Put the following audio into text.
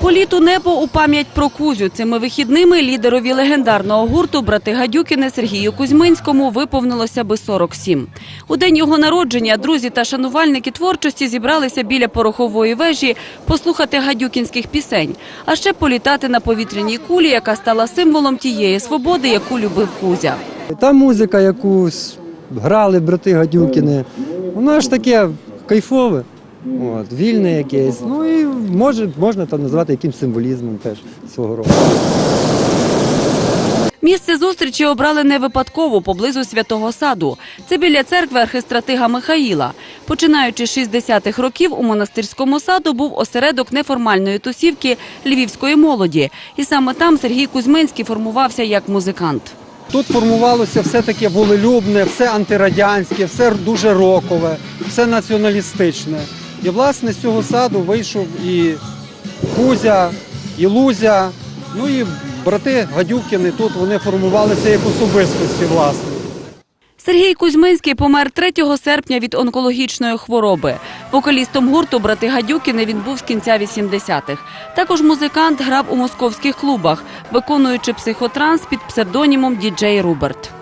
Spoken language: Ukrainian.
Політу небо у пам'ять про Кузю. Цими вихідними лідерові легендарного гурту брати Гадюкіни Сергію Кузьминському виповнилося би 47. У день його народження друзі та шанувальники творчості зібралися біля порохової вежі послухати гадюкінських пісень, а ще політати на повітряній кулі, яка стала символом тієї свободи, яку любив Кузя. Та музика, яку грали брати Гадюкіни, вона ж таке кайфове, от, вільне якесь. Ну і може, можна там назвати якимсь символізмом теж свого роду. Місце зустрічі обрали не випадково поблизу святого саду. Це біля церкви архистратига Михаїла. Починаючи з 60-х років у монастирському саду був осередок неформальної тусівки львівської молоді. І саме там Сергій Кузьминський формувався як музикант. Тут формувалося все таке волелюбне, все антирадянське, все дуже рокове, все націоналістичне. І власне з цього саду вийшов і Кузя, і Лузя, ну і брати Гадюкіни тут вони формувалися як особистості, власне. Сергій Кузьминський помер 3 серпня від онкологічної хвороби. Вокалістом гурту брати Гадюкіни він був з кінця 80-х. Також музикант грав у московських клубах, виконуючи психотранс під псевдонімом Діджей Руберт.